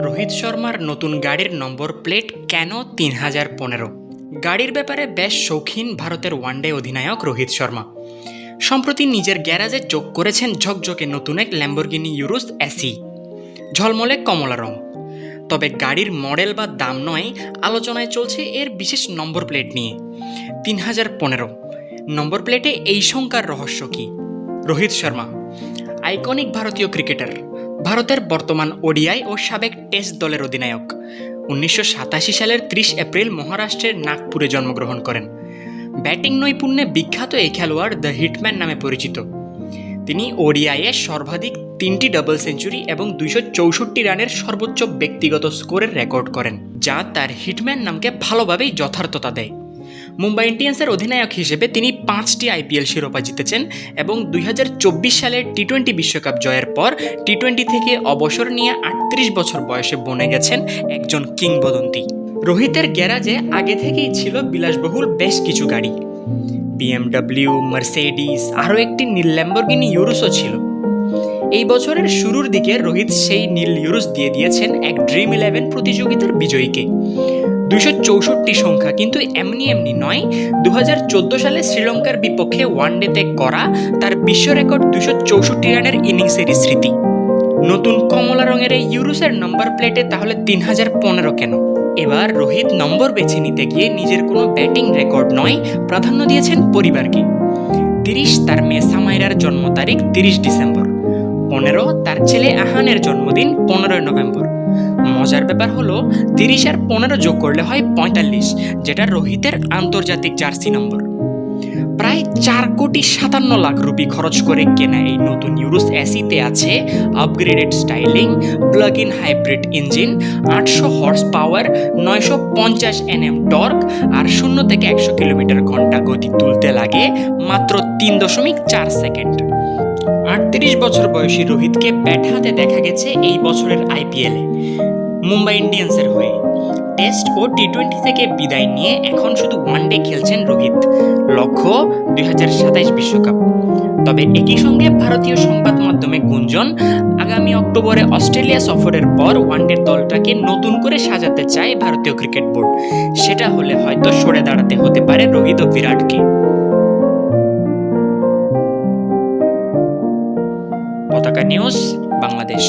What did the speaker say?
রোহিত শর্মার নতুন গাড়ির নম্বর প্লেট কেন তিন হাজার পনেরো? গাড়ির ব্যাপারে বেশ শৌখিন ভারতের ওয়ানডে অধিনায়ক রোহিত শর্মা। সম্প্রতি নিজের গ্যারাজে যোগ করেছেন ঝকঝকে নতুন এক ল্যাম্বরগিনি ইউরোস এসি। ঝলমলে কমলা রং। তবে গাড়ির মডেল বা দাম নয়, আলোচনায় চলছে এর বিশেষ নম্বর প্লেট নিয়ে। তিন হাজার পনেরো। নম্বর প্লেটে এই সংখ্যার রহস্য কী? রোহিত শর্মা আইকনিক ভারতীয় ক্রিকেটার। ভারতের বর্তমান ওডিআই ও সাবেক টেস্ট দলের অধিনায়ক। উনিশশো সাতাশি সালের ত্রিশ এপ্রিল মহারাষ্ট্রের নাগপুরে জন্মগ্রহণ করেন। ব্যাটিং নৈপুণ্যে বিখ্যাত এই খেলোয়াড় দ্য হিটম্যান নামে পরিচিত। তিনি ওডিআইয়ে সর্বাধিক তিনটি ডাবল সেঞ্চুরি এবং দুইশো চৌষট্টি রানের সর্বোচ্চ ব্যক্তিগত স্কোরের রেকর্ড করেন, যা তার হিটম্যান নামকে ভালোভাবেই যথার্থতা দেয়। মুম্বাই ইন্ডিয়ান্সের অধিনায়ক হিসেবে তিনি পাঁচটি আইপিএল শিরোপা জিতেছেন এবং দুই হাজার চব্বিশ সালের টি টোয়েন্টি বিশ্বকাপ জয়ের পর টি টোয়েন্টি থেকে অবসর নিয়ে আটত্রিশ বছর বয়সে বনে গেছেন একজন কিংবদন্তি। রোহিতের গ্যারাজে আগে থেকেই ছিল বিলাসবহুল বেশ কিছু গাড়ি। বিএমডব্লিউ মার্সেডিস, আরও একটি নীল ল্যাম্বরগিনি ইউরোসও ছিল। এই বছরের শুরুর দিকে রোহিত সেই নীল ইউরোস দিয়ে দিয়েছেন এক ড্রিম ইলেভেন প্রতিযোগিতার বিজয়ীকে। দুশো চৌষট্টি সংখ্যা, কিন্তু এমনি এমনি নয়। দু সালে শ্রীলঙ্কার বিপক্ষে ওয়ান ওয়ানডেতে করা তার বিশ্ব রেকর্ড দুশো চৌষট্টি রানের ইনিংসেরই স্মৃতি। নতুন কমলা রঙের এই ইউরোসের নম্বর প্লেটে তাহলে তিন হাজার পনেরো কেন? এবার রোহিত নম্বর বেছে নিতে গিয়ে নিজের কোনো ব্যাটিং রেকর্ড নয়, প্রাধান্য দিয়েছেন পরিবারকে। তিরিশ তার মেয়ে সামাইরার জন্ম তারিখ তিরিশ ডিসেম্বর। পনেরো তার ছেলে আহানের জন্মদিন পনেরোই নভেম্বর। মজার ব্যাপার হলো, তিরিশ আর পনেরো যোগ করলে হয় পঁয়তাল্লিশ, যেটা রোহিতের আন্তর্জাতিক জার্সি নম্বর। প্রায় চার কোটি সাতান্ন লাখ রুপি খরচ করে কেনা এই নতুন ইউরোস এসিতে আছে upgraded styling plug in hybrid engine আটশো হর্স পাওয়ার নয়শো পঞ্চাশ এনএম টর্ক আর শূন্য থেকে একশো কিলোমিটার ঘণ্টা গতি তুলতে লাগে মাত্র তিন দশমিক চার সেকেন্ড আটত্রিশ বছর বয়সী রোহিতকে ব্যাট হাতে দেখা গেছে এই বছরের আইপিএলে। মুম্বাই ইন্ডিয়ান্সের হয়ে। টেস্ট ও টি টোয়েন্টি থেকে বিদায় নিয়ে এখন শুধু ওয়ানডে খেলছেন রোহিত। লক্ষ্য, দুই বিশ্বকাপ। তবে একই সঙ্গে ভারতীয় সংবাদ মাধ্যমে গুঞ্জন, আগামী অক্টোবরে অস্ট্রেলিয়া সফরের পর ওয়ানডের দলটাকে নতুন করে সাজাতে চায় ভারতীয় ক্রিকেট বোর্ড। সেটা হলে হয়তো সরে দাঁড়াতে হতে পারে রোহিত ও বিরাটকে। পতাকা নিউজ বাংলাদেশ